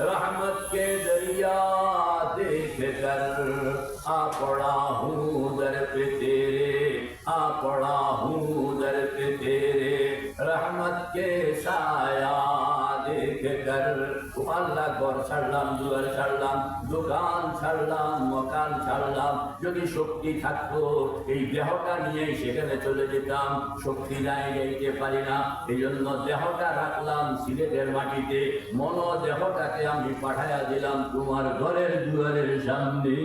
رحمت کے دریا دیکھ کر آ پڑا ہوں، در پہ تیرے آ پڑا ہوں، در پہ تیرے رحمت کے ঘর ছাড়লাম, দুয়ার ছাড়লাম, দোকান ছাড়লাম, মকান ছাড়লাম। যদি শক্তি থাকতো, এই দেহটা নিয়ে সেখানে চলে যেতাম। শক্তি নাই যাইতে পারি না। এই জন্য দেহটা রাখলাম সিলেটের মাটিতে। মন দেহটাকে আমি পাঠাইয়া দিলাম তোমার ঘরের দুয়ারের সামনে!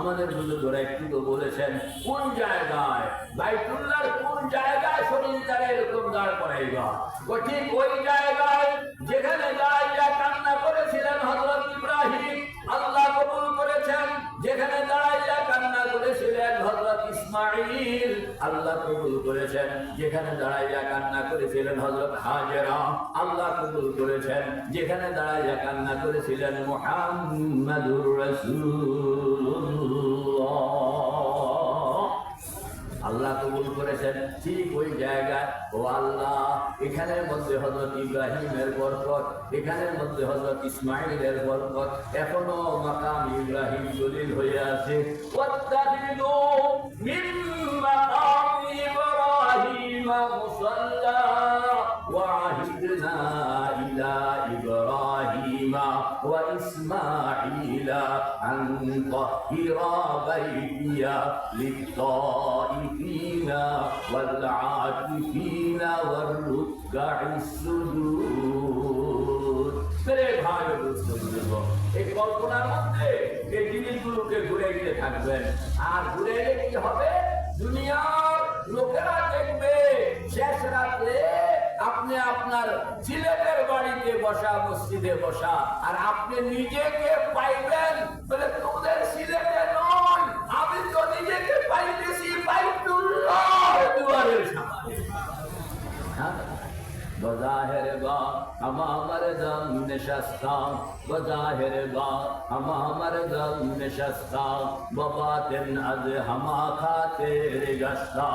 আমাদের বুজুর্গরা একটু তো বলেছেন, কোন জায়গায় বাইতুল্লাহর কোন জায়গায় শরীর তারা এরকম দাঁড় করাইবা? ঠিক ওই জায়গায় যেখানে দাঁড়াইয়া আল্লাহ কবুল করেছেন। যেখানে দাঁড়াইয়া কান্না করেছিলেন হজরত হাজেরা, আল্লাহ কবুল করেছেন। যেখানে দাঁড়াইয়া কান্না করেছিলেন মোহাম্মদুর আল্লাহ কবুল করেছেন ঠিক ওই জায়গায়। ও আল্লাহ, এখানের মধ্যে হজরত ইব্রাহিমের বরকত, এখানের মধ্যে হজরত ইসমাইলের বরকত, এখনও মাকাম ইব্রাহিম দলিল হয়ে আছে। أن طهر بيتي للطائفين والعاكفين والركع السجود মেরে ভাই ও দোস্ত বুজুর্গ, এই কল্পনার মধ্যে এই জিনিসগুলোকে ঘুরে গিয়ে থাকবেন আর ঘুরে এলে কি হবে দুনিয়ার লোকেরা দেখবে শেষ রাত্রে আপনি আপনার ছেলেদের বাড়িতে বসা, মসজিদে বসা, আর আপনি নিজেকে পাইবেন বলে তোদের ছেলেকে নন আমি তো নিজেকে পাইতেছি বাইতুল্লাহ দুয়ারের সামনে? بظاہر با ہما مردم نشستا بظاہر با ہما مردم نشستا بباطن از ہما کھاتے رگستا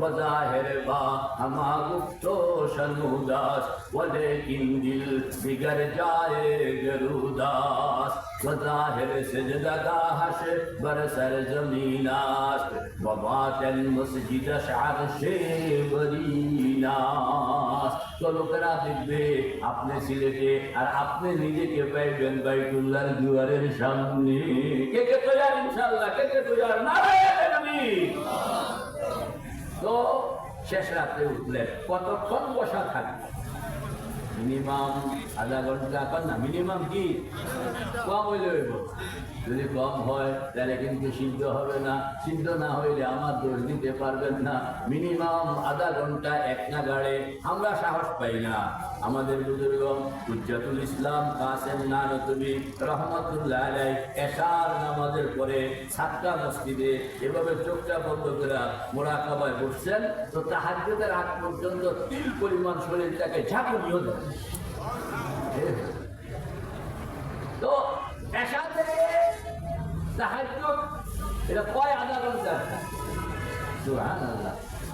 بظاہر با ہما گفتو شنوداس، ولیکن دل بگر جائے گروداس، بظاہر سجدہ گاہش برسر زمیناس শার শে বরিনাস তো লোকেরা দেখবে, আপনি সিলেটে আর আপনি নিজেকে পাইবেন বাইতুল্লাহর দুয়ারের সামনে। কে কে তৈয়ার ইনশাল্লাহ কে কে তৈয়ার? নারায়ণ তো শেষ রাত্রে উঠলেন, কতক্ষণ বসা থাকবে? মিনিমাম আধা ঘণ্টা কারণ না মিনিমাম কি? কম হইলে হইব। যদি কম হয়, তাহলে কিন্তু সিদ্ধ হবে না। সিদ্ধ না হইলে আমার দোষ দিতে পারবেন না। মিনিমাম আধা ঘণ্টা এক না গাড়ে আমরা সাহস পাই না। আমাদের বুজুর্গ উজ্জাতুল ইসলাম কাসেম নানতবি রহমতুল্লাহ আলাই এশার নামাজের পরে সাতটা মসজিদে এভাবে চোখটা বন্ধ করে মোরাকাবায় বসছেন, তো তাহাজ্যদের আগ পর্যন্ত তিল পরিমাণ শরীরটাকে ঝাঁকুনিও দেন। তো এশা থেকে সাহায্য এটা কয় আধা ঘণ্টা?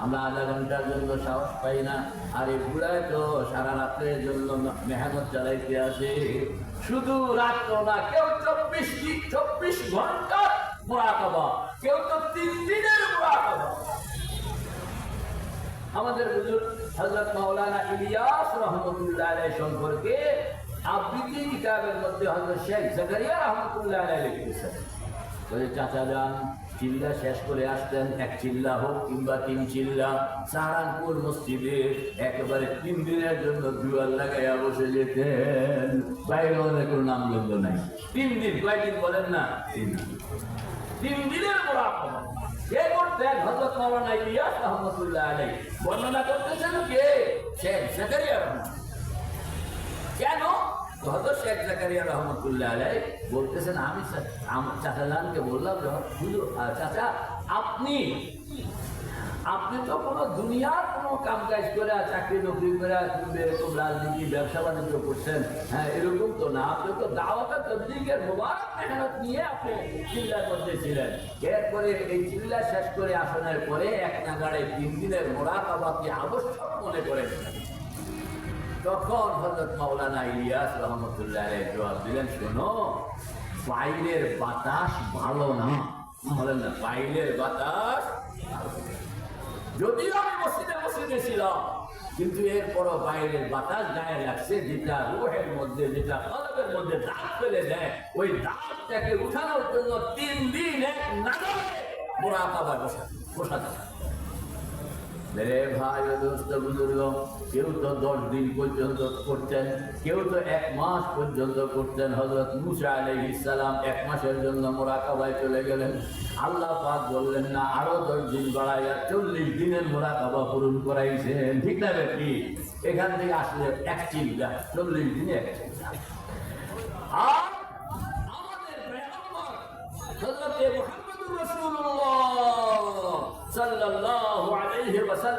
আমরা আধা ঘণ্টার জন্য সাহস পাই না। আর এই বুড়ায় তো সারা রাত্রের জন্য মেহনত চালাইতে আসে। শুধু রাত্র না, কেউ চব্বিশ চব্বিশ ঘণ্টা মোরাকাবা, কেউ তো তিন দিনের মোরাকাবা। আমাদের হুজুর হযরত মাওলানা ইলিয়াস রহমতুল্লাহ আলাইহি সম্পর্কে আবৃত্তি কিতাবের মধ্যে হযরত শেখ জাকারিয়া রহমতুল্লাহ আলাইহি লিখতেছেন বলে চাচা যান চিল্লা শেষ করে আসতেন, এক চিল্লা হোক কিংবা তিন চিল্লা। সাহারানপুর মসজিদে একেবারে তিন দিনের জন্য দুয়ার লাগাইয়া বসে যেতেন। বাইরে অনেক কোনো নাম গন্ধ নাই। তিন দিন, কয়দিন বলেন না? তিন তিন দিনের মোরাকাবা কে করতেন হযরত মাওলানা ইলিয়াস রহমাতুল্লাহ আলাইহি বর্ণনা করতেছেন কে? শেখ জাকারিয়া রহমান। কেন? হযরত শেখ জাকারিয়া রহমাতুল্লাহ আলাইহি বলতেছেন, আমি আমার বললাম যে, হুজুর চাচা, আপনি আপনি তো কোনো দুনিয়ার কোনো কাম কাজ করে, চাকরি নকরি করে এরকম রাজনীতি ব্যবসা বাণিজ্য করছেন। হ্যাঁ এরকম তো না। আপনি তো দাওয়াতে তবলিগের মোবারক মেহনত নিয়ে আপনি চিল্লার মধ্যে ছিলেন। এরপরে এই চিল্লা শেষ করে আসনের পরে এক নাগাড়ে তিন দিনের মোড়া আপনি আবশ্যক মনে করেন। তখন হজরত মাওলানা ইলিয়াস রহমতুল্লাহ জবাব দিলেন, শোনো, বাইরের বাতাস ভালো না বলেন না বাইরের বাতাস। যদিও আমি মসজিদে মসজিদে ছিলাম, কিন্তু এরপরও বাইরের বাতাস গায়ে লাগছে, যেটা রোহের মধ্যে, যেটা কলবের মধ্যে দাগ ফেলে দেয়, ওই দাগটাকে উঠানোর জন্য তিন দিন এক নাগালে বসা বসাতে হয়। মেরে ভাই, দোস্ত কেউ তো দশ দিন পর্যন্ত করতেন, কেউ তো এক মাস পর্যন্ত করতেন। হজরত মুসা আলাইহিস সালাম এক মাসের জন্য মোরাকাবায় চলে গেলেন। আল্লাহ পাক বললেন, না, আরও দশ দিন বাড়াইয়া চল্লিশ দিনের মোরাকাবা পূরণ করাইছেন। ঠিক না কি? এখান থেকে আসলে এক চিন্তা, চল্লিশ দিনে এক চিন্তা।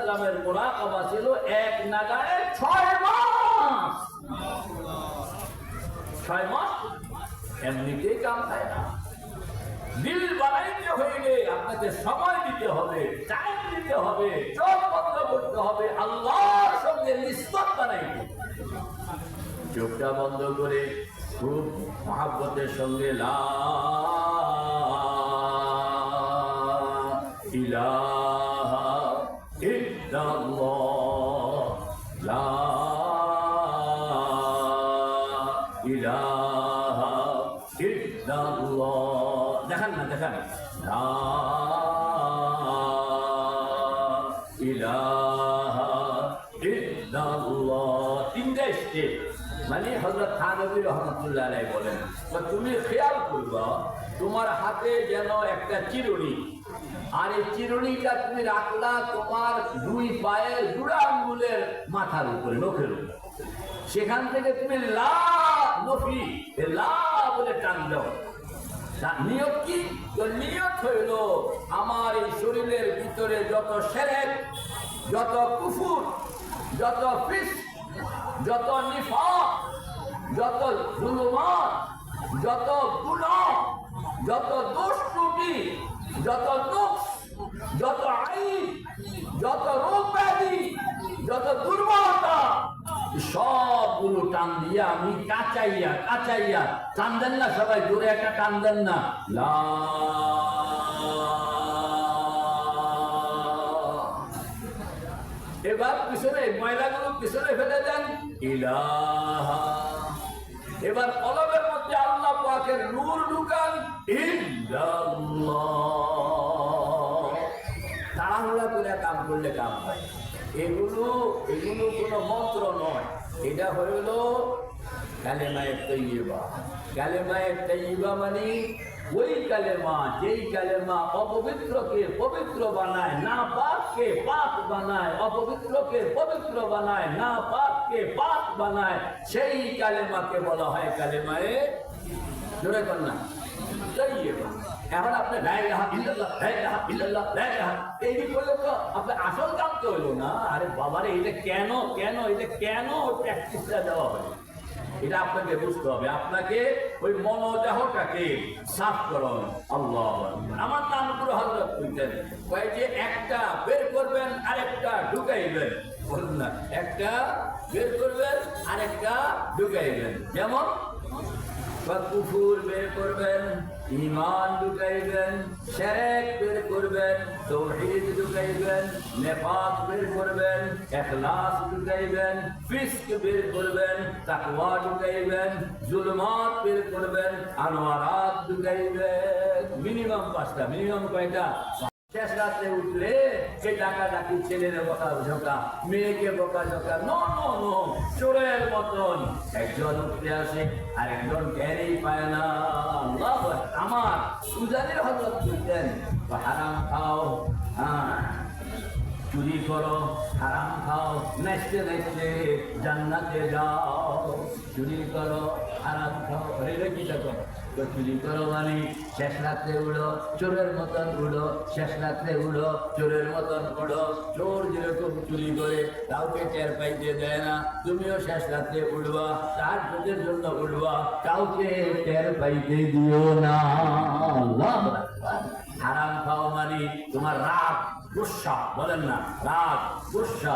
ওয়াসাল্লামের মুরাকাবা ছিল এক নাগাড়ে 6 মাস। 6 মাস? এমনিতেই কাম হয় না। দিল বানাইতে হইলে আপনাকে সময় দিতে হবে টাইম দিতে হবে, চোখ বন্ধ করতে হবে, আল্লাহর সঙ্গে নিষ্পত বানাইতে। চোখটা বন্ধ করে খুব মহাব্বতের সঙ্গে লা ইলাহা মানে হজরত থানবী রহমতুল্লাহ বলেন তুমি খেয়াল করবা, তোমার হাতে যেন একটা চিরুনি, আর এই চিরুনিটা তুমি রাখলা তোমার দুই পায়ের জুড়া আঙ্গুলের মাথার উপরে, নখের উপরে। সেখান থেকে তুমি লা নফি লা বলে টান দাও। নিয়ত কি? নিয়ত হইল আমার এই শরীরের ভিতরে যত সেরেক, যত কুফুর, যত ফিস, যত নিফাক, যত জুলুমাত, যত গুনাহ, যত দোষ ত্রুটি যত দোষ যত আইন, যত রোগ ব্যাধি, যত দুর্বলতা সবগুলো টান দিয়া আমি কাচাইয়া কাচাইয়া টান দেন না সবাই, জোরে একটা টান দেন না। লা এবার পিছনে, ময়লাগুলো পিছনে ফেলে দেন। ইলাহা। এবার কলমের মধ্যে আল্লাহ পাকের নূর ঢুকান। ইল্লাল্লাহ। তাড়াহুড়া করে কাম করলে কাম হয়। এগুলো এগুলো কোনো মন্ত্র নয়। এটা হইল কালেমায়ের তৈবা কালেমায়ের তৈবা মানে ওই কালেমা, যেই কালেমা অপবিত্রকে পবিত্র বানায়, না পাককে পাক বানায়, অপবিত্রকে পবিত্র বানায়, না পাককে পাক বানায়, সেই কালেমাকে বলা হয় কালেমায়ে জোরে না। তৈবা এখন আপনি লা ইলাহা ইল্লাল্লাহ, লা ইলাহা ইল্লাল্লাহ, লা ইলাহা এই করলে তো আপনার আসল কাম তো হলো না, আরে বাবারে, এটা কেন কেন, এটা কেন প্র্যাকটিসটা দেওয়া হয়? এটা আপনাকে বুঝতে হবে, আপনাকে ওই মনোদেহটাকে সাফ করুন আল্লাহ আমার নাম করে হজরত কইতেন কয় যে একটা বের করবেন, আরেকটা ঢুকাইবেন। বলুন না, একটা বের করবেন, আরেকটা ঢুকাইবেন। যেমন, বা কুফুর বের করবেন ইমান ঢুকাইবেন শেরেক বের করবেন, তৌহিদ ঢুকাইবেন নেফাক বের করবেন, এখলাস ঢুকাইবেন ফিস্ক বের করবেন, তাকওয়া ঢুকাইবেন জুলমাত বের করবেন, আনোয়ারাত ঢুকাইবেন মিনিমাম পাঁচটা, মিনিমাম কয়টা? শেষ রাত্রে উঠলে সে ডাকা ডাকি ছেলের বকা ঝোঁকা, মেয়েকে বকা ঝোঁকা, নো নো নো, চোরের মতন একজন উঠতে আসে আর একজন জ্ঞানেই পায় না। আমার সুজানের হজরত বুঝলেন হারাম খাও হ্যাঁ চুরি করো, হারাম খাও, নেচতে নেচতে জান্নাতে যাও, চুরি করো, হারাম খাও। রেলে কিটা করো? চুরি শেষ রাত্রে উড়ো, চোরের মতন উড়ো, শেষ রাত্রে উড়ো, চোরের মতন উড়ো। চোর যেরকম চুরি করে, কাউকে টের পাইতে দেয় না। তুমিও শেষ রাত্রে উঠবা তার চোখের জন্য উঠবা কাউকে টের পাইতে দিও না। হারাম খাও মানে তোমার রাগ। গুসা, বলেন না, রাগ, গুসা।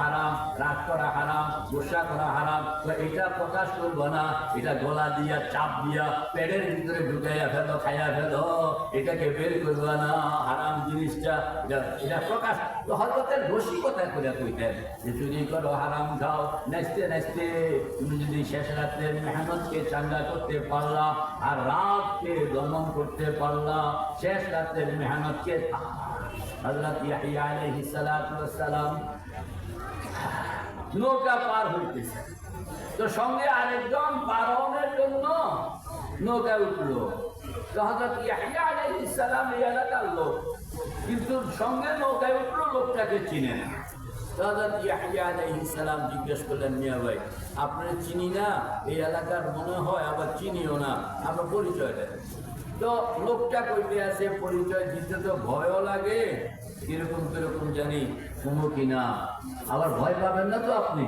হারাম, রাগ করা হারাম, গুসা করা হারাম। এটা প্রকাশ করব না, এটা গলা দিয়া, চাপ দিয়া, পেটের ভিতরে ঢুকাইয়া ফেলো, খাইয়া ফেলো, এটাকে বের করব না, হারাম জিনিসটা। এটা প্রকাশ, তো করে কইতেন যে চুরি করো হারাম, খাও, নাচতে নাচতে তুমি যদি শেষ রাত্রে মেহনতকে চাঙ্গা করতে পারলা আর রাতকে দমন করতে পারলা, শেষ রাত্রের মেহনতকে হজরত ইয়াহিয়া আলাইহিস সালাম নৌকা পার হইতেছে। তো সঙ্গে আরেকজন পারনের জন্য নৌকা উঠল। তো হজরত ইয়াহিয়া আলাইহিস সালাম এই এলাকার লোক। কিন্তু সঙ্গে নৌকায় উঠল, লোকটাকে চিনে না। হজরত ইয়াহিয়া আলাইহিস সালাম জিজ্ঞেস করলেন, মিয়া ভাই, আপনার চিনি না? এই এলাকার মনে হয় আবার চিনিও না। আপনার পরিচয় দেন। তো লোকটা কইতে আছে, পরিচয় দিতে তো ভয়ও লাগে। কীরকম কীরকম জানি কোনো কিনা আবার ভয় পাবেন না তো আপনি?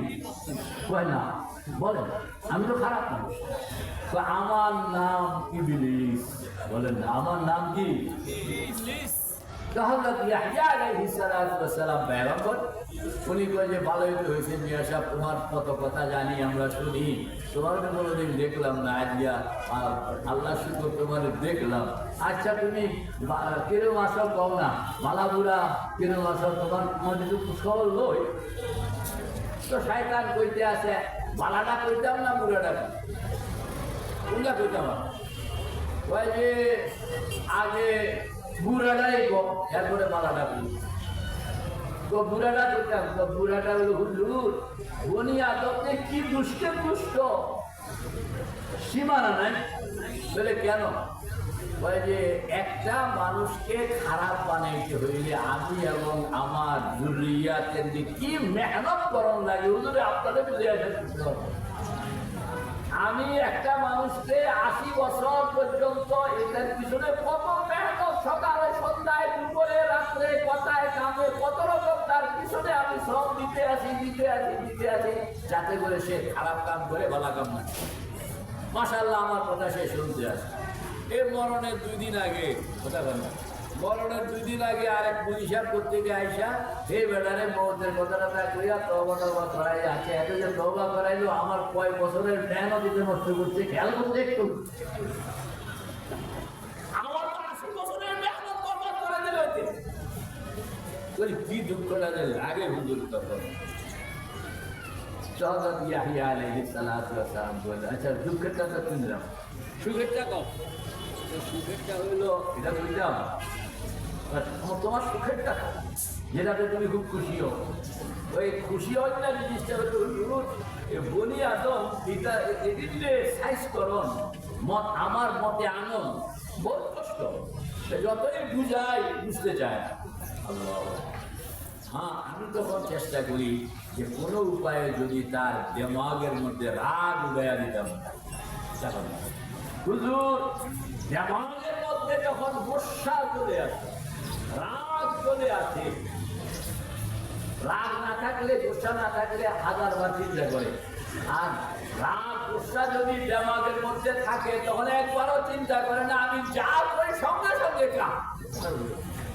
কয় না, বলেন, আমি তো খারাপ মানুষ। তো আমার নাম কি বিলিস বলেন আমার নাম কি? হযরত ইয়াহইয়া আলাইহিস সালাতু ওয়াস সালাম পয়গম্বর উনি কয় যে ভালোই তো হয়েছে মিয়া তোমার কত কথা জানি আমরা শুনি। তোমার তো কোনোদিন দেখলাম না আজকে আর আল্লাহ শুক্র, তোমার দেখলাম। আচ্ছা কিরম আসো কও না? মালাবুড়া কিরম আসো তোমার মধ্যে তো কুশল লই তো শয়তান কইতে আছে, বালাটা কইতাম না বুড়াটা? কোনটা কইতাম কয় যে, আগে এরপরে মালাটা করি তো বুড়াটা তো বুড়াটা হলো আদতে কি দুষ্টে সীমানা নাই। বলে কেন? বলে যে একটা মানুষকে খারাপ বানাইতে হইলে আমি এবং আমার জুরিয়াতের কি মেহনত করণ লাগে, হুজুরে আপনাদের বুঝে আমি একটা মানুষকে আশি বছর পর্যন্ত এটার পিছনে কত মেহনত সকালে সন্ধ্যায়, দুপুরে, রাত্রে কথায় কামে, কত রকম তার পিছনে আমি সব দিতে আসি দিতে আসি দিতে আসি, যাতে করে সে খারাপ কাম করে ভালো কাম না মাসাল্লাহ আমার কথা সে শুনতে আসে। এর মরণের দুই দিন আগে, কথা বল। মরণের দুই দিন আগে আরেক পুলিশার করতে গিয়ে আইসা এই বেটারে মৌতের কথাটা তা কইয়া তবা টবা করাই আছে। এত যে তবা করাইলো, আমার কয় বছরের জ্ঞানও দিতে নষ্ট করছে খেয়াল করতে একটু আমার তো আশি বছরের মেহনত বরবাদ করে দিল এতে। বলি, কি দুঃখটা যে লাগে হুজুর তখন। ইয়াহিয়া আলাইহিস সালাতু ওয়াস সালাম বললেন আচ্ছা দুঃখেরটা তো শুনলাম সুখেরটা কম সুখেরটা হইল এটা বুঝলাম তোমার- সুখেরটা কম যেটাতে তুমি খুব খুশি হও। ওই খুশি হয় না জিনিসটা হলো বনি আদম এটা এদিকে সাইজ করন মত আমার মতে আনন্দ বহুত কষ্ট। যতই বুঝাই বুঝতে চায় না। আল্লাহ হ্যাঁ আমি তখন চেষ্টা করি যে কোনো উপায়ে যদি তার দেমাগের মধ্যে রাগ উদয়া দিতাম হুজুর, দেমাগের মধ্যে যখন বর্ষা চলে আসে, রাগ চলে আসে, রাগ না থাকলে, গোসা না থাকলে হাজার বার চিন্তা করে। আর রাগ, গোসা যদি দেমাগের মধ্যে থাকে তখন একবারও চিন্তা করে না, আমি যা করি সঙ্গে সঙ্গে কাম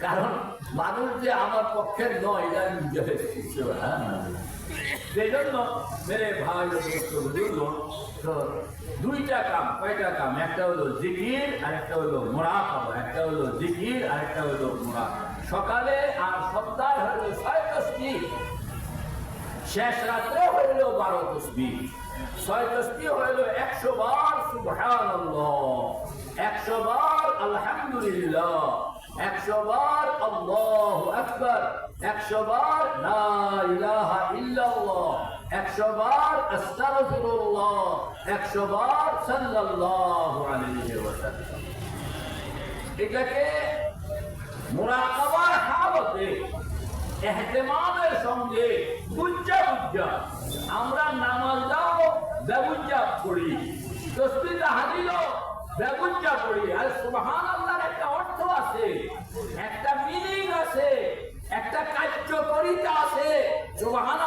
কারণ মানুষ যে আমার পক্ষের নয় আমি বুঝে দুইটা কাম, কয়টা কাম? একটা হলো জিকির, আর একটা হলো মোরাকাবা। একটা হলো জিকির, আর একটা হলো মোরাকাবা। সকালে আর সপ্তাহে হলো ছয় দশটি শেষ রাত্রে হইল বারো তসবি ছয় তসবি হইল? একশো বার সুবহানাল্লাহ। একশো বার আলহামদুলিল্লাহ। একশো বার আল্লাহ আকবার। একশো বার লা ইলাহা ইল্লাল্লাহ। একশো বার আস্তাগফিরুল্লাহ। একশো বার সাল্লাল্লাহু আলাইহি ওয়াসাল্লাম। এটাকে মুরাকাবার মহাবতে এহতেমামের সঙ্গে বুজ্জা বুজ্জা আমরা নামাজ দাও ব্যবুজ্জা পড়ি তসবি তাহাদিল ব্যবুজ্জা পড়ি আর সুবহান আল্লাহর একটা অর্থ আছে, একটা মিনিং আছে, একটা কার্যকরিতা আছে। সুবহান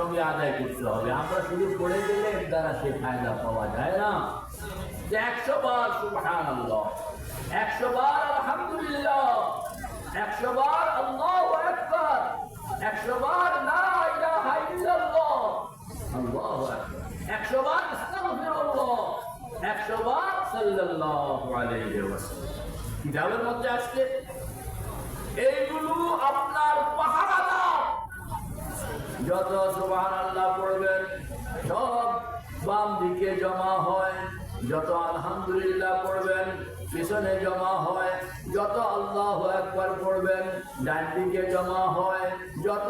সঙ্গে আদায় করতে হবে। আমরা শুধু গেলে এর দ্বারা সে ফায়দা পাওয়া যায় না। একশো বার সুবহান একশো বার আলহামদুলিল্লাহ, একশো বার আল্লাহ আকবার, একশো বার আকবার, একশো বার একশো বার সাল্লাল্লাহু আলাইহি ওয়াসাল্লাম। কিতাবের মধ্যে আসছে? এইগুলো আপনার পাহারাদা যত সুবহান আল্লাহ পড়বেন, সব বাম দিকে জমা হয়। যত আলহামদুলিল্লাহ পড়বেন, পিছনে জমা হয়। যত আল্লাহ একবার পড়বেন, ডান দিকে জমা হয়। যত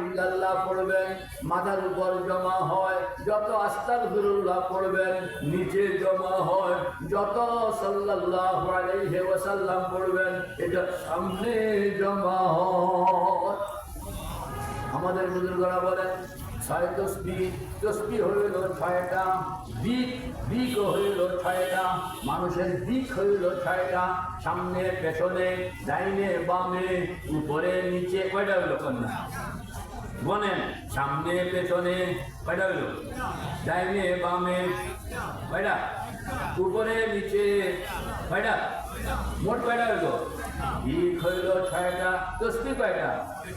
ইল্লাল্লাহ পড়বেন, মাথার উপর জমা হয়। যত আস্তাগফিরুল্লাহ পড়বেন, নিচে জমা হয়। যত সাল্লাল্লাহু আলাইহি পড়বেন, এটা সামনে জমা হয়। আমাদের বুজুর্গরা বলেন ছয় তসবি তসবি হইল ছয়টা দিক দিক হইল ছয়টা মানুষের দিক হইল ছয়টা সামনে, পেছনে, ডাইনে, বামে, উপরে, নিচে, কয়টা হইল কন্যা? বলেন, সামনে, পেছনে, কয়টা হইল? ডাইনে, বামে, কয়টা? উপরে, নিচে, কয়টা? মোট কয়টা হইল? দিক হইল ছয়টা, তসবি কয়টা?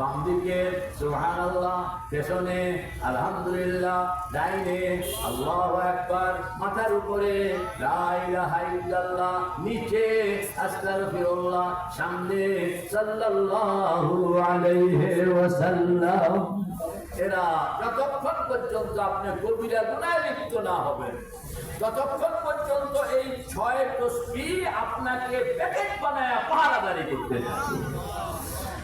বাম দিকে সুবহানাল্লাহ, পেছনে আলহামদুলিল্লাহ, ডাইনে আল্লাহু আকবার, মাথার উপরে নিচে সামনে সাল্লাল্লাহু আলাইহি ওয়াসাল্লাম। এরা যতক্ষণ পর্যন্ত আপনি কবিরা গুনায় লিপ্ত না হবেন, ততক্ষণ পর্যন্ত এই ছয় তসবি আপনাকে প্যাকেট বানায় পাহারাদারি করতে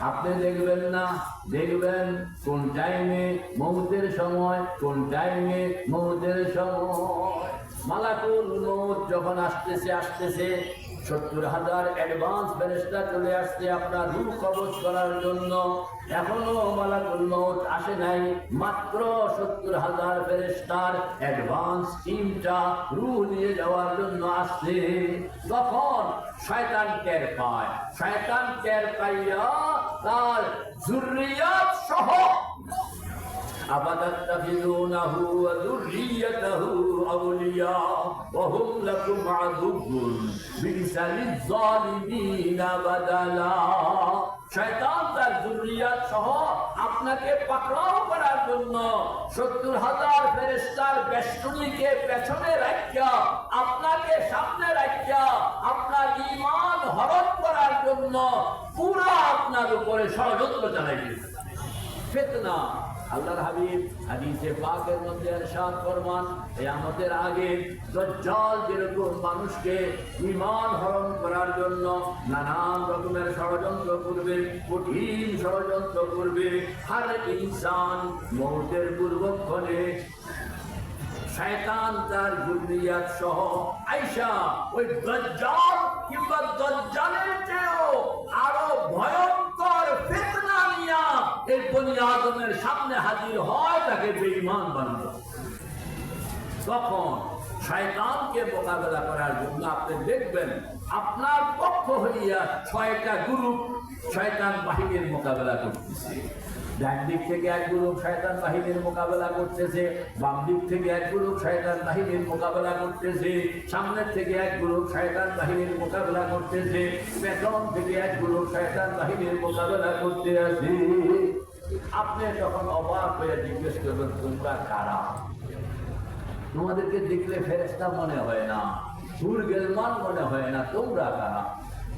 আপনি দেখবেন না, দেখবেন কোন টাইমে মৌতের সময়, কোন টাইমে মৌতের সময়। মালাকুল মৌত যখন আসতেছে আসতেছে সত্তর হাজার অ্যাডভান্স ফেরেস্তা চলে আসছে আপনার রূপ কবচ করার জন্য। এখনও মালাকুল মৌত আসে নাই। মাত্র সত্তর হাজার ফেরেস্তার অ্যাডভান্স টিমটা রু নিয়ে যাওয়ার জন্য আসছে। তখন শয়তান টের পায়, শয়তান টের পাইয়া তার জুরিয়াত সহ أفتتخذونه وذريته أولياء وهم لكم عدو بئس للظالمين بدلا শয়তান তার জুরিয়াত সহ আপনাকে পাকড়াও করার জন্য সত্তর হাজার ফেরেস্তার বেষ্টনীকে পেছনে রাখিয়া আপনাকে সামনে রাখিয়া আপনার ইমান হরণ করার জন্য পুরা আপনার উপরে ষড়যন্ত্র চালাইতেছে ফেতনা আল্লাহর হাবিব হাদিসে পাকের মধ্যে ফরমান আগে দজ্জাল যেরকম মানুষকে ঈমান হরণ করার জন্য নানান রকমের ষড়যন্ত্র করবে, কঠিন ষড়যন্ত্র করবে, হর ইনসান মৌতের পূর্বক্ষণে শয়তান তার জুরিয়াত সহ আইসা ওই দজ্জাল কিংবা দজ্জালের চেয়েও আরও নিয়া বনি আদমের সামনে হাজির হয়, তাকে বেঈমান বানানো। তখন শয়তানকে মোকাবেলা করার জন্য আপনি দেখবেন, আপনার পক্ষ হইয়া ছয়টা গ্রুপ শয়তান বাহিনীর মোকাবেলা করতেছে। ডান দিক থেকে এক গ্রুপ শয়তান বাহিনীর মোকাবেলা করতেছে, বাম দিক থেকে এক গ্রুপ শয়তান বাহিনীর মোকাবেলা করতেছে, সামনের থেকে এক গ্রুপ শয়তান বাহিনীর মোকাবেলা করতেছে, পেছন থেকে এক গ্রুপ শয়তান বাহিনীর মোকাবেলা করতে আছে আপনি যখন অবাক হয়ে জিজ্ঞেস করবেন, তোমরা কারা? তোমাদেরকে দেখলে ফেরেস্তা মনে হয় না সুর গেলমান মনে হয় না, তোমরা কারা?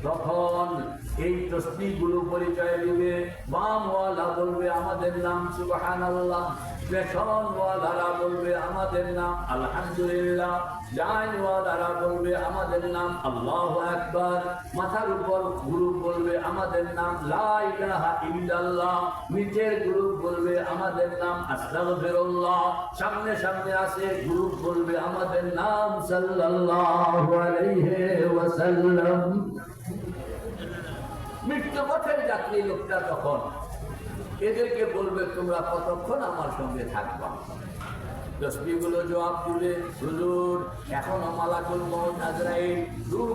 তখন এই তসবিগুলো পরিচয় দিবে, বামওয়ালা বলবে, আমাদের নাম সুবাহান আল্লাহ বলবে আমাদের নাম, আলহামদুলিল্লাহ। বলবে আমাদের নাম, আল্লাহ একবার মাথার উপর গ্রুপ বলবে আমাদের নাম, লা ইলাহা ইল্লাল্লাহ। নিচের গ্রুপ বলবে আমাদের নাম, আস্তাগফিরুল্লাহ। সামনে সামনে আসে গ্রুপ বলবে আমাদের নাম আলাইহি ওয়াসাল্লাম। মৃত্যুপথের যাত্রী লোকটা তখন এদেরকে বলবে তোমরা কতক্ষণ আমার সঙ্গে থাকবা? তসবিগুলো জবাব দিলে, হুজুর মালাকুল আজরাইল দূর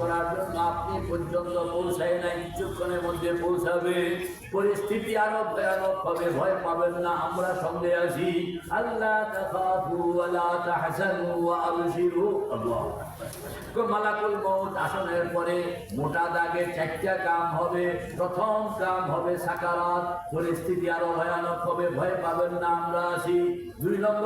করার জন্য আপনি পর্যন্ত পৌঁছায় নাই, কিছুক্ষণের মধ্যে পৌঁছাবে। পরিস্থিতি আরও ভয়ানক হবে, ভয় পাবেন না, আমরা সঙ্গে আছি। আল্লাহ তাখাফু ওয়ালা তাহসানু ওয়া আবশিরু মালাকুল মৌত আসনের পরে মোটা দাগে চারটা কাম হবে। প্রথম কাম হবে সাকারাত। পরিস্থিতি আরও ভয়ানক হবে, ভয় পাবেন না, আমরা আছি। দুই নম্বর